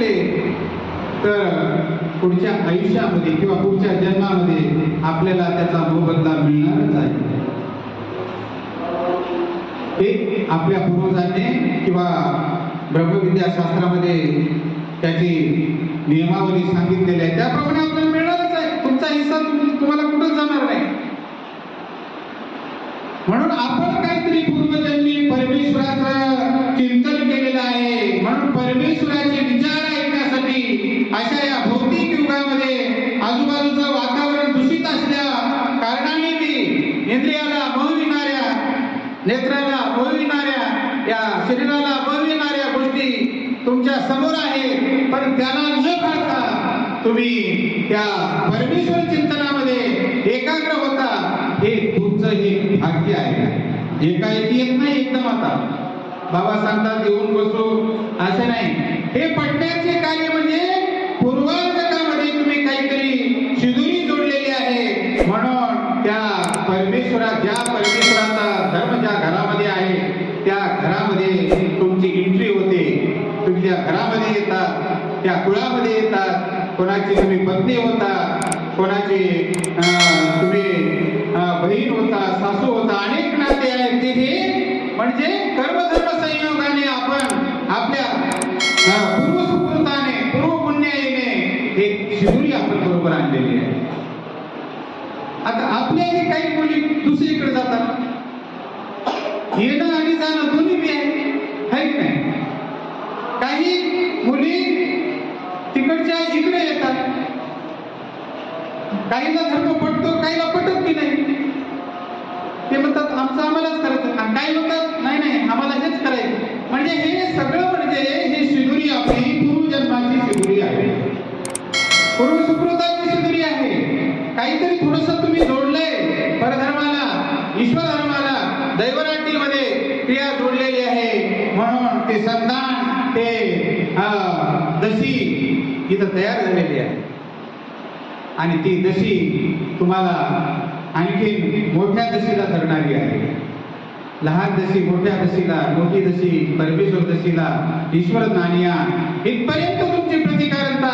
केले तर पुढच्या आयुष्यामध्ये किंवा पुढच्या जन्मामध्ये आपल्याला त्याचा मोबदला मिळणारच आहे. ते आपल्या पूर्वजांनी किंवा ब्रह्मविद्याशास्त्रामध्ये त्याची नियमावली सांगितलेली आहे. त्याप्रमाणे आपल्याला मिळणारच आहे. तुमचा हिस्सा तुम्हाला कुठंच जाणार नाही. म्हणून आपण काहीतरी पूर्वजांनी परमेश्वराचा चिंतन अशा या भौतिक युगामध्ये आजूबाजूचं वातावरण दूषित असल्या कारणाने बी इंद्रियाला मोहविणाऱ्या नेत्राला मोहविणाऱ्या या शरीराला मोहविणाऱ्या गोष्टी तुमच्यासमोर आहेत. पण त्याला न पाहता तुम्ही त्या परमेश्वर चिंतनामध्ये एकाग्र होता हे तुमचं हे भाग्य आहे. एकाएकी येत नाही एकदम आता. बाबा सांगतात येऊन बसू. असं नाही. हे पटण्याचे कार्य म्हणजे पूर्वार्धकामध्ये तुम्ही काहीतरी शिदुरी जोडलेली आहे म्हणून त्या परमेश्वरा ज्या परमेश्वराचा धर्म ज्या घरामध्ये आहे त्या घरामध्ये तुमची एंट्री होते तुम्ही त्या घरामध्ये येतात त्या कुळामध्ये येतात कोणाची तुम्ही पत्नी होता कोणाची तुम्ही बहीण होता सासू होता अनेक नाते आहेत तेही म्हणजे कर्मधर्म संयोगाने आपण आपल्या अं, पूर्वसुकृताने पूर्वपुण्याईने हे शिदुरी आपण बरोबर आणलेली आहे. आता आपल्याही काही मुली दुसरीकडे जातात. येणं आणि जाणं दोन्ही बी आहे. की नाही? काही मुली काहीला धर्म पटतो काहीला पटत की नाही? ते म्हणतात आमचं आम्हालाच करायचं. आणि काही म्हणतात नाही नाही आम्हाला हेच करायचं. म्हणजे हे सगळं म्हणजे हे शिदुरी आपली पूर्वजन्माची शिदुरी आहे. पूर्वसुकृताची शिदुरी आहे. काहीतरी थोडस तुम्ही जोडलंय परधर्माला ईश्वर धर्माला दैवराटीमध्ये क्रिया जोडलेली आहे. म्हणून ते संतान ते अं, दशी इथं तयार झालेली आहे. आणि ती दशी तुम्हाला आणखी मोठ्या दशीला धरणारी आहे. लहान दशी मोठ्या दशीला मोठी दशी परमेश्वर दशीला ईश्वर ज्ञानिया इथपर्यंत तुमची प्रतिकारता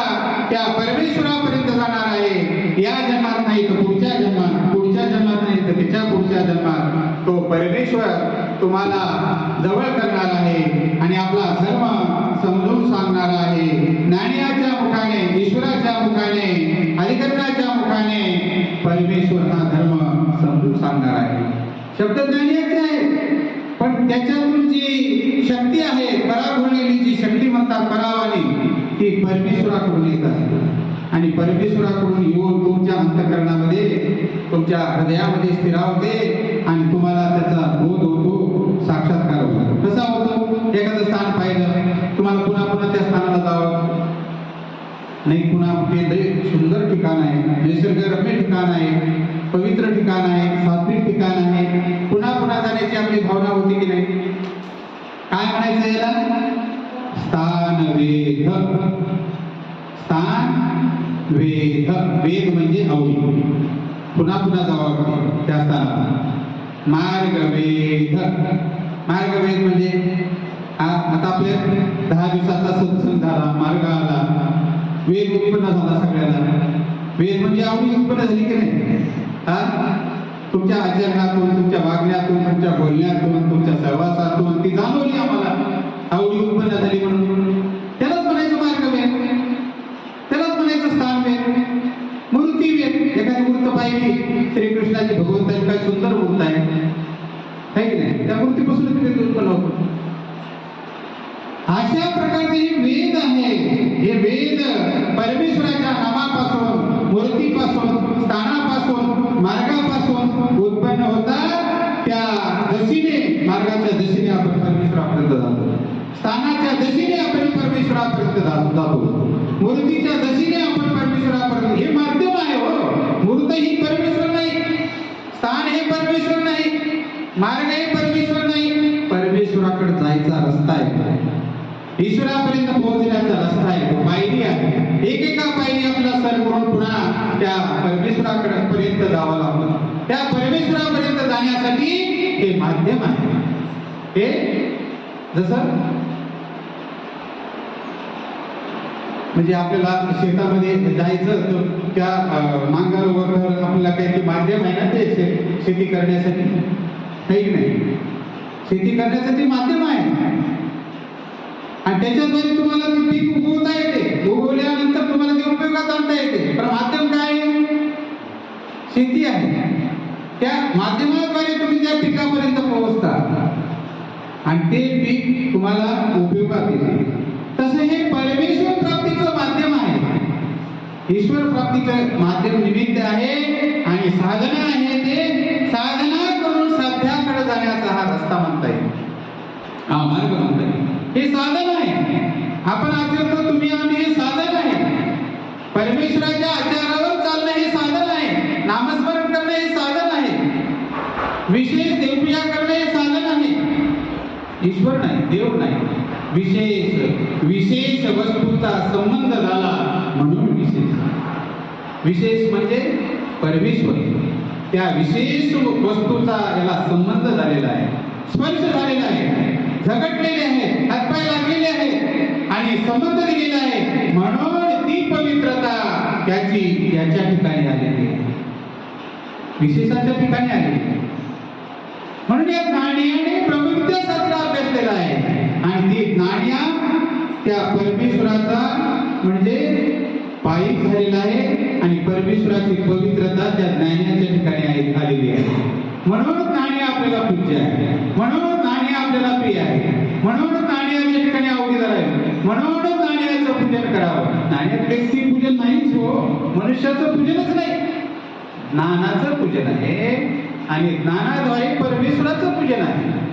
त्या परमेश्वरापर्यंत जाणार आहे. या जन्मात नाही तर पुढच्या जन्मात पुढच्या जन्मात नाही तर तिच्या पुढच्या जन्मात. तो परमेश्वर तुम्हाला जवळ करणार आहे आणि आपला धर्म समजून सांगणार आहे. ज्ञानियाच्या मुखाने ईश्वराच्या मुखाने अधिकरणाच्या मुखाने परमेश्वर हा धर्म समजून सांगणार आहे. शब्द ज्ञानीच आहे पण त्याच्यातून जी शक्ती आहे पराभवलेली जी शक्ती म्हणतात परावाली ती परमेश्वराकडून येत असते. आणि परमेश्वराकडून येऊन तुमच्या अंतकरणामध्ये तुमच्या हृदयामध्ये स्थिरावते आणि तुम्हाला त्याचा बोध होतो साक्षात्कार होतो. कसा होतो? एखादं स्थान पाहिलं तुम्हाला पुन्हा पुन्हा त्या स्थानाला जावं नाही पुन्हा ते लय सुंदर ठिकाण आहे निसर्गरम्य ठिकाण आहे पवित्र ठिकाण आहे सात्विक ठिकाण आहे. पुन्हा पुन्हा जाण्याची आपली भावना होती की नाही? काय म्हणायचं याला? स्थान वेध. स्थान वेध. वेद म्हणजे आवडी पुन्हा पुन्हा जावं लागतं त्या स्थानात मार्ग वेध. मार्ग वेध म्हणजे आता आपल्या दहा दिवसाचा सत्संग झाला मार्ग आला. वेद उत्पन्न झाला सगळ्यांना. वेद म्हणजे आवडी उत्पन्न झाली की नाही? हा? तुमच्या आचरणातून तुमच्या वागण्यातून तुमच्या बोलण्यातून तुमच्या सहवासातून ती जाणवली आम्हाला. आवडी उत्पन्न झाली म्हणून. त्यालाच म्हणायचं मार्ग वेद. त्यालाच म्हणायचं स्थान वेद. मूर्ती वेद. एखादी मूर्त पाहिली श्रीकृष्णाची भगवंताची काय सुंदर मूर्त आहे. की नाही? त्या मूर्तीपासूनच वेद उत्पन्न होतो. अशा प्रकारचे हे वेद आहे हे वेद परमेश्वराच्या नामापासून मूर्तीपासून स्थानापासून मार्गापासून उत्पन्न होतात. त्या दशीने मार्गाच्या दशीने आपण परमेश्वरापर्यंत जातो स्थानाच्या दशीने आपण परमेश्वरापर्यंत जातो मूर्तीच्या दशीने आपण परमेश्वरापर्यंत हे माध्यम आहे हो मूर्त ही परमेश्वर नाही स्थान हे परमेश्वर नाही मार्ग हे परमेश्वर नाही परमेश्वराकडे जायचा रस्ता आहे ईश्वरापर्यंत पोहोचण्याचा रस्ता आहे. तो पायरी आहे. एकेका पायरी आपला सर करून पुन्हा त्या परमेश्वराकडे पर्यंत जावं लागलं. त्या परमेश्वरापर्यंत जाण्यासाठी हे माध्यम आहे. हे जसं म्हणजे आपल्याला शेतामध्ये जायचं तर त्या मांगावर वगैरे आपल्याला काही ते माध्यम आहे ना ते शेती करण्यासाठी? काही नाही. शेती करण्यासाठी माध्यम आहे. त्याच्याद्वारे तुम्हाला ते पीक उगवता येते. उगवल्यानंतर तुम्हाला ते उपयोगात आणता येते. पण माध्यम काय आहे? शेती आहे. त्या माध्यमाद्वारे तुम्ही त्या पिकापर्यंत पोहोचता. आणि ते पीक तुम्हाला उपयोगात येते. तसं हे परमेश्वर प्राप्तीचं माध्यम आहे. ईश्वर प्राप्तीचं माध्यम निमित्त आहे आणि साधना आहे ते. साधना करून साध्याकडे जाण्याचा हा रस्ता म्हणता येईल. हा मार्ग म्हणता येईल. हे साधन आहे. आपण आचरतो तुम्ही आम्ही हे साधन आहे. परमेश्वराच्या आचारावर चालणं हे साधन आहे. नामस्मरण करणं हे साधन आहे. विशेष देवपूजा करणं हे साधन आहे. ईश्वर नाही देव नाही. विशेष विशेष वस्तूचा संबंध झाला म्हणून विशेष. विशेष म्हणजे परमेश्वर. त्या विशेष वस्तूचा याला संबंध झालेला आहे. स्पर्श झालेला आहे. झगटलेले आहे हातपाय लागलेले आहे आणि संबंध दिलेला आहे. म्हणून ती पवित्रता त्याची याच्या ठिकाणी आलेली आहे. विशेषाच्या ठिकाणी आलेली म्हणून या ज्ञानियाने प्रवृत्ती शास्त्र अभ्यास केला आहे. आणि ती ज्ञानिया त्या परमेश्वराचा म्हणजे पायी झालेला आहे आणि परमेश्वराची पवित्रता त्या ज्ञानियाच्या ठिकाणी आलेली आहे. म्हणून नाणे आपल्याला पूज्य आहे. म्हणून नाणे आपल्याला प्रिय आहे. म्हणून नाण्याच्या ठिकाणी अवघड आहे म्हणून नाण्याचं पूजन करावं. नाण्यात व्यक्ती पूजन नाहीच हो. मनुष्याचं पूजनच नाही. ज्ञानाचं पूजन आहे आणि ज्ञानाद्वारे परमेश्वराचं पूजन आहे.